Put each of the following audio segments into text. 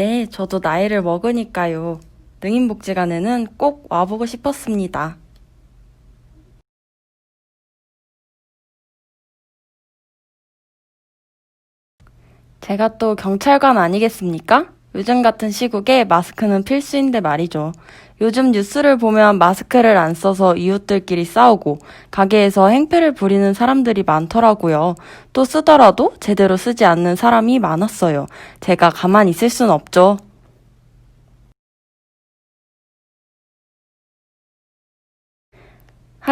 네, 저도 나이를 먹으니까요. 능인복지관에는 꼭 와보고 싶었습니다. 제가 또 경찰관 아니겠습니까? 요즘 같은 시국에 마스크는 필수인데 말이죠. 요즘 뉴스를 보면 마스크를 안 써서 이웃들끼리 싸우고 가게에서 행패를 부리는 사람들이 많더라고요. 또 쓰더라도 제대로 쓰지 않는 사람이 많았어요. 제가 가만히 있을 순 없죠.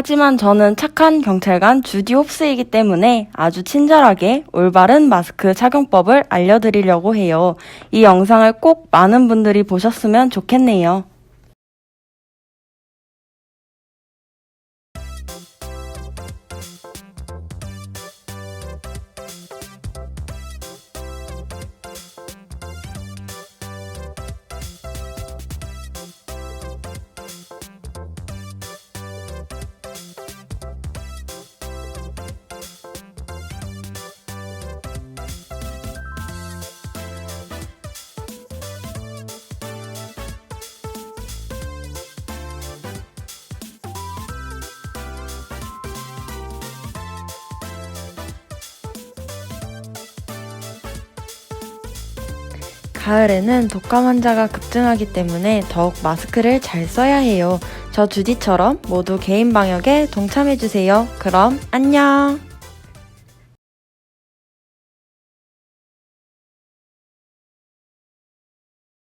하지만 저는 착한 경찰관 주디 홉스이기 때문에 아주 친절하게 올바른 마스크 착용법을 알려드리려고 해요. 이 영상을 꼭 많은 분들이 보셨으면 좋겠네요. 가을에는 독감 환자가 급증하기 때문에 더욱 마스크를 잘 써야 해요. 저 주디처럼 모두 개인 방역에 동참해주세요. 그럼 안녕!